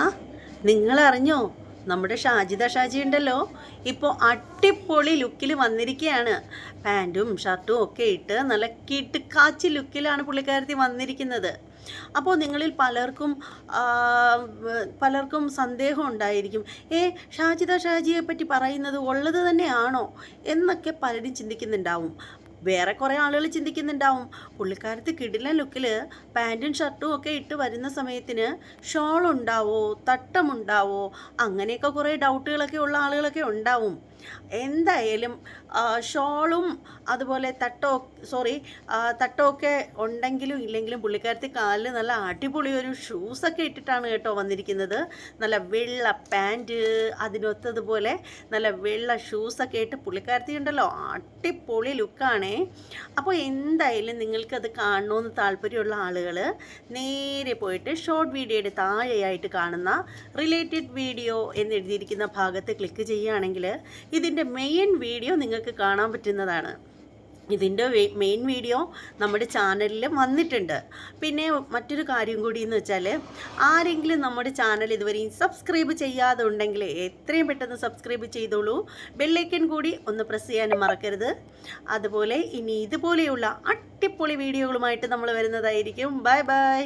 ആ നിങ്ങൾ അറിഞ്ഞോ നമ്മുടെ ഷാജിദ ഷാജി ഉണ്ടല്ലോ. ഇപ്പോൾ അടിപൊളി ലുക്കിൽ വന്നിരിക്കുകയാണ് പാന്റും ഷർട്ടും ഒക്കെ ഇട്ട് നല്ല കിട്ടുക്കാച്ചി ലുക്കിലാണ് പുള്ളിക്കാരത്തി വന്നിരിക്കുന്നത്. അപ്പോൾ നിങ്ങളിൽ പലർക്കും പലർക്കും സന്ദേഹം ഉണ്ടായിരിക്കും. ഏ ഷാജിദ ഷാജിയെ പറ്റി പറയുന്നത് ഉള്ളത് തന്നെയാണോ? എന്നൊക്കെ പലരും ചിന്തിക്കുന്നുണ്ടാവും. വേറെ കുറേ ആളുകൾ ചിന്തിക്കുന്നുണ്ടാവും. പുള്ളിക്കാരത്ത് കിടിലൻ ലുക്കിൽ പാന്റും ഷർട്ടും ഒക്കെ ഇട്ട് വരുന്ന സമയത്തിന് ഷോൾ ഉണ്ടാവോ തട്ടമുണ്ടാവോ അങ്ങനെയൊക്കെ കുറേ ഡൗട്ടുകളൊക്കെ ഉള്ള ആളുകളൊക്കെ ഉണ്ടാവും. എന്തായാലും ഷോളും അതുപോലെ തട്ടോ സോറി തട്ടമൊക്കെ ഉണ്ടെങ്കിലും ഇല്ലെങ്കിലും പുള്ളിക്കാരത്തി കാലിൽ നല്ല അടിപൊളി ഒരു ഷൂസൊക്കെ ഇട്ടിട്ടാണ് കേട്ടോ വന്നിരിക്കുന്നത്. നല്ല വെള്ള പാന്റ് അതിനൊത്തതുപോലെ നല്ല വെള്ള ഷൂസൊക്കെ ഇട്ട് പുള്ളിക്കാരത്തി ഉണ്ടല്ലോ അടിപൊളി ലുക്കാണേ അപ്പോൾ എന്തായാലും നിങ്ങൾക്കത് കാണണമെന്ന് താല്പര്യമുള്ള ആളുകൾ നേരെ പോയിട്ട് ഷോർട്ട് വീഡിയോയുടെ താഴെയായിട്ട് കാണുന്ന റിലേറ്റഡ് വീഡിയോ എന്നെഴുതിയിരിക്കുന്ന ഭാഗത്ത് ക്ലിക്ക് ചെയ്യുകയാണെങ്കിൽ ഇതിന്റെ മെയിൻ വീഡിയോ നിങ്ങൾക്ക് കാണാൻ പറ്റുന്നതാണ്. ഇതിന്റെ മെയിൻ വീഡിയോ നമ്മുടെ ചാനലിൽ വന്നിട്ടുണ്ട്. പിന്നെ മറ്റൊരു കാര്യം കൂടി എന്ന് വെച്ചാൽ ആരെങ്കിലും നമ്മുടെ ചാനൽ ഇതുവരെയും സബ്സ്ക്രൈബ് ചെയ്യാതെ ഉണ്ടെങ്കിൽ എത്രയും പെട്ടെന്ന് സബ്സ്ക്രൈബ് ചെയ്തോളൂ. ബെല്ലൈക്കൻ കൂടി ഒന്ന് പ്രസ് ചെയ്യാനും മറക്കരുത്. അതുപോലെ ഇനി ഇതുപോലെയുള്ള അടിപൊളി വീഡിയോകളുമായിട്ട് നമ്മൾ വരുന്നതായിരിക്കും. Bye bye